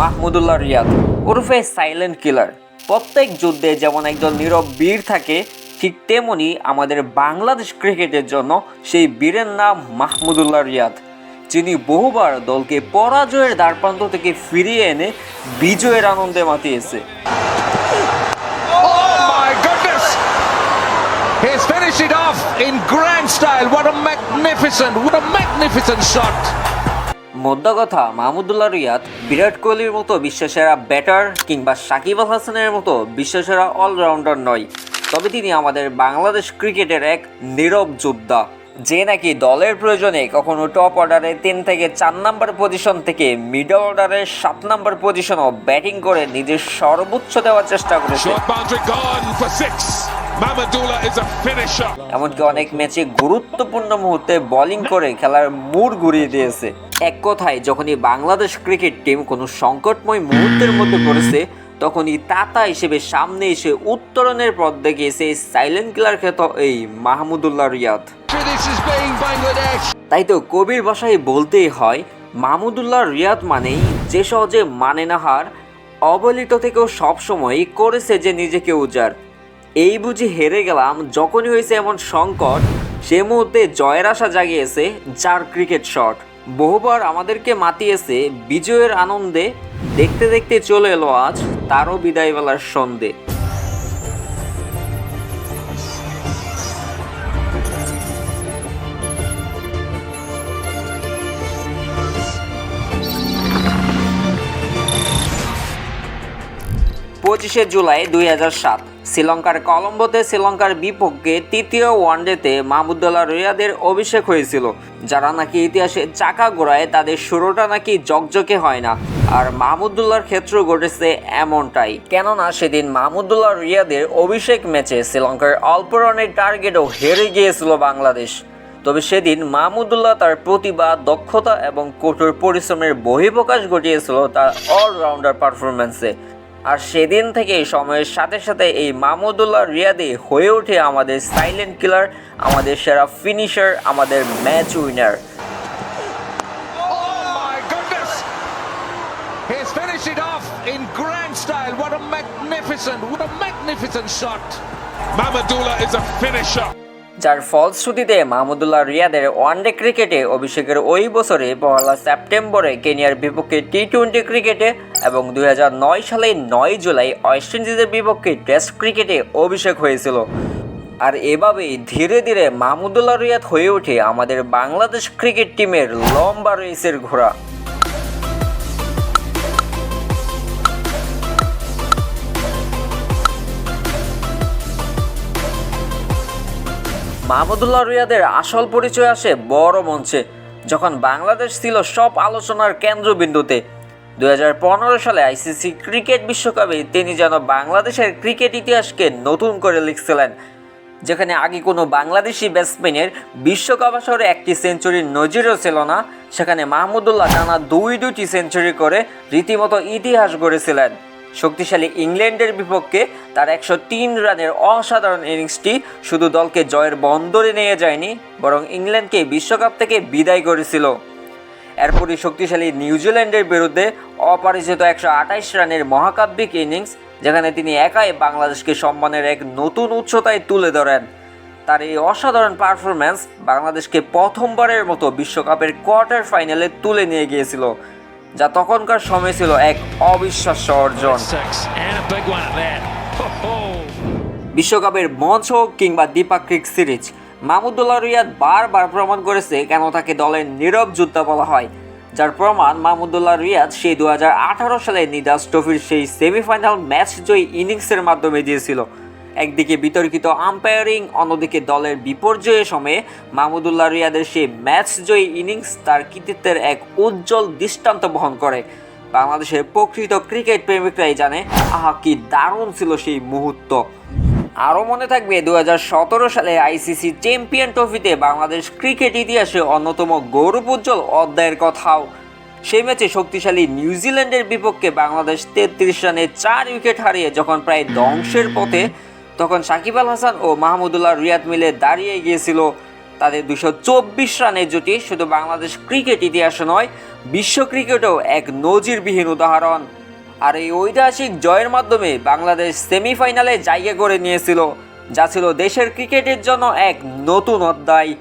মাহমুদুল্লাহ রিয়াদ ওরফে silent killer প্রত্যেক যুদ্ধে যেমন একজন নীরব বীর থাকে ঠিক তেমনি আমাদের বাংলাদেশ ক্রিকেটের জন্য সেই বীরের নাম মাহমুদুল্লাহ রিয়াদ যিনি বহুবার দলকে পরাজয়ের দ্বারপ্রান্ত থেকে ফিরিয়ে এনে বিজয়ের আনন্দে মাতিয়েছে Oh! He's finished it off in grand style. What a magnificent, what a magnificent shot. মোদ্দা কথা মাহমুদুল্লাহ রিয়াদ, বিরাট কোহলির মতো বিশ্বসেরা ব্যাটার কিংবা সাকিব আল হাসানের মতো বিশ্বসেরা অলরাউন্ডার নয়। তবে তিনি আমাদের বাংলাদেশ ক্রিকেটের এক নীরব যোদ্ধা, যে নাকি দলের প্রয়োজনে কখনো টপ অর্ডারে তিন থেকে চার নাম্বার পজিশন থেকে মিডল অর্ডারে সাত নাম্বার পজিশনও ব্যাটিং করে নিজের সর্বোচ্চ দেওয়ার চেষ্টা করেছে। Mamadula is a finisher. এমনকি অনেক ম্যাচে গুরুত্বপূর্ণ মুহূর্তে বোলিং করে খেলার মুড ঘুরিয়ে দিয়েছে এক কথায় যখনই বাংলাদেশ ক্রিকেট টিম কোনো সংকটময় মুহূর্তের মধ্যে পড়েছে তখনই তাতা হিসেবে সামনে এসে উত্তরণের পথ দেখিয়েছে সাইলেন্ট কিলার খ্যাত এই মাহমুদুল্লাহ রিয়াদ. তাই তো কবির ভাষায় বলতেই হয় মাহমুদুল্লাহ রিয়াদ মানেই যে সহজে মানে না হার অবলিত থেকেও সবসময় করেছে যে নিজেকে উজাড় এই বুঝি হেরে গেলাম, যখনই হয়েছে এমন সংকট, সে মুহূর্তে জয়ের আশা জাগিয়েছে যার ক্রিকেট শট বহুবার আমাদেরকে মাতিয়েছে বিজয়ের আনন্দে, দেখতে দেখতে চলে এলো আজ তারও বিদায়বেলার সন্ধে। পঁচিশে জুলাই দুই হাজার সাত। শ্রীলঙ্কার কলম্বোতে শ্রীলঙ্কার বিপক্ষে তৃতীয় ওয়ানডেতে মাহমুদুল্লাহ রিয়াদের অভিষেক হয়েছিল, যারা নাকি ইতিহাসে চাকা গোড়ায় তাদের শুরুটা নাকি জকজকে হয় না। আর মাহমুদুল্লাহর ক্ষেত্র ঘটেছে এমনটাই। কেননা সেদিন মাহমুদুল্লাহ রিয়াদের অভিষেক ম্যাচে শ্রীলঙ্কার অল্প রানের টার্গেটও হেরে গিয়েছিল বাংলাদেশ। তবে সেদিন মাহমুদুল্লাহ তার প্রতিভা, দক্ষতা এবং কঠোর পরিশ্রমের বহিঃপ্রকাশ ঘটিয়েছিল তার অলরাউন্ডার পারফরমেন্সে আর সেদিন থেকে সময়ের সাথে সাথে এই মামুদুল্লাহ রিয়াদি হয়ে ওঠে আমাদের সাইলেন্ট কিলার আমাদের সেরা ফিনিশার আমাদের match winner oh Magnificent, what a magnificent shot! Mamadoula is a! যার ফলশ্রুতিতে মাহমুদুল্লাহ রিয়াদের ওয়ানডে ক্রিকেটে অভিষেকের ওই বছরে পহেলা সেপ্টেম্বরে কেনিয়ার বিপক্ষে টি টোয়েন্টি ক্রিকেটে এবং দু হাজার নয় সালে নয় জুলাই ওয়েস্ট ইন্ডিজের বিপক্ষে টেস্ট ক্রিকেটে অভিষেক হয়েছিল। আর এভাবেই ধীরে ধীরে মাহমুদুল্লাহ রিয়াদ হয়ে ওঠে আমাদের বাংলাদেশ ক্রিকেট টিমের লম্বা রেসের ঘোড়া। মাহমুদুল্লাহ রিয়াদের আসল পরিচয় আসে বড় মঞ্চে, যখন বাংলাদেশ ছিল সব আলোচনার কেন্দ্রবিন্দুতে। দুই হাজার পনেরো সালে আইসিসি ক্রিকেট বিশ্বকাপে তিনি যেন বাংলাদেশের ক্রিকেট ইতিহাসকে নতুন করে লিখছিলেন, যেখানে আগে কোনো বাংলাদেশি ব্যাটসম্যানের বিশ্বকাপ আসরে একটি সেঞ্চুরির নজিরও ছিল না, সেখানে মাহমুদুল্লাহ টানা দুই দুটি সেঞ্চুরি করে রীতিমতো ইতিহাস গড়েছিলেন। শক্তিশালী ইংল্যান্ডের বিপক্ষে তার একশো তিন রানের অসাধারণ ইনিংসটি শুধু দলকে জয়ের বন্দরে নিয়ে যায়নি, বরং ইংল্যান্ডকে বিশ্বকাপ থেকে বিদায় করেছিল। এরপরই শক্তিশালী নিউজিল্যান্ডের বিরুদ্ধে অপরাজিত একশো আঠাইশ রানের মহাকাব্যিক ইনিংস, যেখানে তিনি একাই বাংলাদেশকে সম্মানের এক নতুন উচ্চতায় তুলে ধরেন। তার এই অসাধারণ পারফরম্যান্স বাংলাদেশকে প্রথমবারের মতো বিশ্বকাপের কোয়ার্টার ফাইনালে তুলে নিয়ে গিয়েছিল। যা তখনকার সময় ছিল এক অবিশ্বাস্য অর্জন. বিশ্বকাপের মঞ্চ হোক কিংবা দ্বিপাক্ষিক সিরিজ মাহমুদুল্লাহ রিয়াদ বারবার প্রমাণ করেছে কেন তাকে দলের নীরব যোদ্ধা বলা হয় যার প্রমাণ মাহমুদুল্লাহ রিয়াদ সেই দু হাজার আঠারো সালে নিদাস ট্রফির সেই সেমিফাইনাল ম্যাচ জয়ী ইনিংসের মাধ্যমে দিয়েছিল। একদিকে বিতর্কিত আম্পায়ারিং অন্যদিকে দলের বিপর্যয়ের সময়ে মাহমুদুল্লাহ রিয়াদের সেই ম্যাচ জয়ী ইনিংস তার কৃতিত্বের এক উজ্জ্বল দৃষ্টান্ত বহন করে। বাংলাদেশের প্রকৃত ক্রিকেট প্রেমিকরাই জানে, আহা, কি দারুণ ছিল সেই মুহূর্ত। আরও মনে থাকবে দু হাজার সতেরো সালে আইসিসি চ্যাম্পিয়ন ট্রফিতে বাংলাদেশ ক্রিকেট ইতিহাসে অন্যতম গৌরব উজ্জ্বল অধ্যায়ের কথাও। সেই ম্যাচে শক্তিশালী নিউজিল্যান্ডের বিপক্ষে বাংলাদেশ তেত্রিশ রানে চার উইকেট হারিয়ে, যখন প্রায় ধ্বংসের পথে তখন সাকিব আল হাসান ও মাহমুদুল্লাহ রিয়াদ মিলে দাঁড়িয়ে গিয়েছিল তাদের দুশো চব্বিশ রানের জুটি। শুধু বাংলাদেশ ক্রিকেট ইতিহাসে নয়, বিশ্ব ক্রিকেটেও এক নজিরবিহীন উদাহরণ। আর এই ঐতিহাসিক জয়ের মাধ্যমে বাংলাদেশ সেমিফাইনালে জায়গা করে নিয়েছিল, যা ছিল দেশের ক্রিকেটের জন্য এক নতুন অধ্যায়।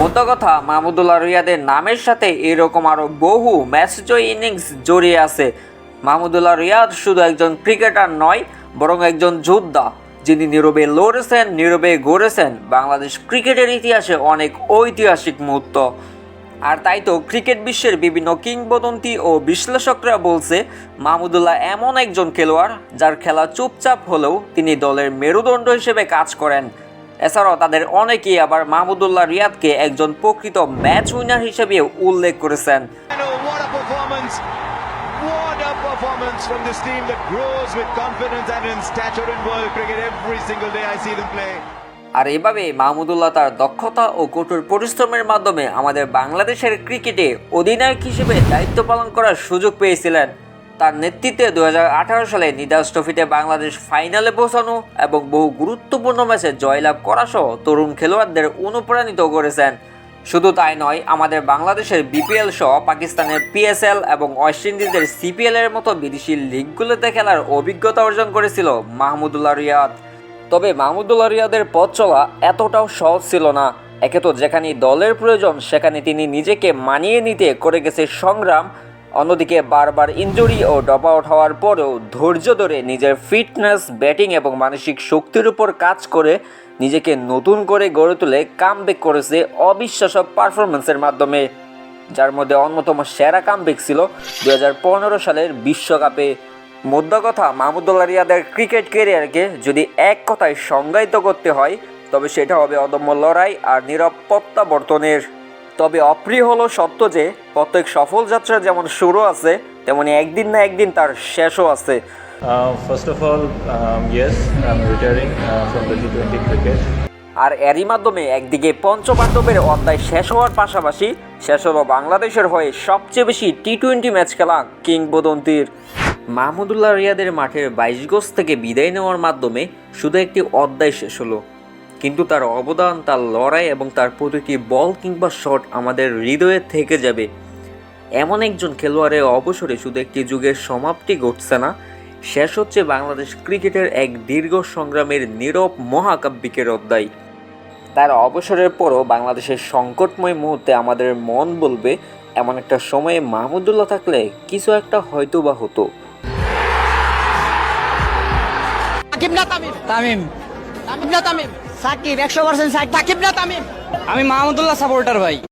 মোদ্দা কথা, মাহমুদুল্লাহ রিয়াদের নামের সাথে এরকম আরও বহু ম্যাচ জয় ইনিংস জড়িয়ে আছে। মাহমুদুল্লাহ রিয়াদ শুধু একজন ক্রিকেটার নয়, বরং একজন যোদ্ধা, যিনি নীরবে লড়েছেন, নীরবে গড়েছেন। বাংলাদেশ ক্রিকেটের ইতিহাসে অনেক ঐতিহাসিক মুহূর্ত। আর তাই তো ক্রিকেট বিশ্বের বিভিন্ন কিংবদন্তি ও বিশ্লেষকরা বলছে, মাহমুদুল্লাহ এমন একজন খেলোয়াড় যার খেলা চুপচাপ হলেও তিনি দলের মেরুদণ্ড হিসেবে কাজ করেন। এছাড়াও তাদের অনেকেই আবার মাহমুদুল্লাহ রিয়াদকে একজন প্রকৃত ম্যাচ উইনার হিসেবে উল্লেখ করেছেন। Performance! From this team that grows with confidence and in stature in world cricket. Every single day I see them play. আর এভাবে মাহমুদুল্লাহ তার দক্ষতা ও কঠোর পরিশ্রমের মাধ্যমে আমাদের বাংলাদেশের ক্রিকেটে অধিনায়ক হিসেবে দায়িত্ব পালন করার সুযোগ পেয়েছিলেন তার নেতৃত্বে দু হাজার আঠারো সালে নিদাস ট্রফিতে বাংলাদেশ ফাইনালে পৌঁছানো এবং বহু গুরুত্বপূর্ণ ম্যাচে জয়লাভ করা সহ তরুণ খেলোয়াড়দের অনুপ্রাণিত করেছেন শুধু তাই নয়, আমাদের বাংলাদেশের বিপিএল সহ পাকিস্তানের পিএসএল এবং ওয়েস্ট ইন্ডিজের সিপিএল এর মতো বিদেশি লিগগুলোতে খেলার অভিজ্ঞতা অর্জন করেছিল মাহমুদুল্লাহ রিয়াদ। তবে মাহমুদুল্লাহ রিয়াদের পথ চলা এতটাও সহজ ছিল না। একে তো যেখানে দলের প্রয়োজন, সেখানে তিনি নিজেকে মানিয়ে নিতে করে গেছে সংগ্রাম অন্যদিকে বারবার ইনজুরি ও ডপ আউট হওয়ার পরেও ধৈর্য ধরে নিজের ফিটনেস, ব্যাটিং এবং মানসিক শক্তির উপর কাজ করে নিজেকে নতুন করে গড়ে তুলে কামব্যাক করেছে অবিশ্বাস্য পারফরমেন্সের মাধ্যমে, যার মধ্যে অন্যতম সেরা কামব্যাক ছিল দু হাজার পনেরো সালের বিশ্বকাপে। মোদ্দা কথা, মাহমুদুল্লাহ রিয়াদের ক্রিকেট ক্যারিয়ারকে যদি এক কথায় সংজ্ঞায়িত করতে হয়, তবে সেটা হবে অদম্য লড়াই আর নীরব প্রত্যাবর্তনের তবে অপ্রিয় হলো সত্য যে প্রত্যেক সফল যাত্রার যেমন শুরু আছে তেমনি একদিন না একদিন তার শেষও আছে। Uh, from the T20 আর এরই মাধ্যমে একদিকে পঞ্চপাণ্ডবের অধ্যায় শেষ হওয়ার পাশাপাশি শেষ হলো বাংলাদেশের হয়ে সবচেয়ে বেশি টি টোয়েন্টি ম্যাচ খেলা কিংবদন্তির। মাহমুদুল্লাহ রিয়াদের মাঠের বাইশ গজ থেকে বিদায় নেওয়ার মাধ্যমে শুধু একটি অধ্যায় শেষ হলো। কিন্তু তার অবদান তার লড়াই এবং তার প্রতিটি বল কিংবা শট আমাদের হৃদয়ে থেকে যাবে। এমন একজন খেলোয়াড়ের অবসরে শুধু একটি যুগের সমাপ্তি ঘটছে না শেষ হচ্ছে বাংলাদেশ ক্রিকেটের এক দীর্ঘ সংগ্রামের নীরব মহাকাব্যিকের অধ্যায়। তার অবসরের পরও বাংলাদেশের সংকটময় মুহূর্তে আমাদের মন বলবে এমন একটা সময়ে মাহমুদুল্লাহ থাকলে কিছু একটা হয়তো বা হতো না তামিম? তামিম। তামিম? সাকিব একশো পার্সেন্ট সাকিব। না তামিম? আমি মাহমুদুল্লাহ সাপোর্টার ভাই।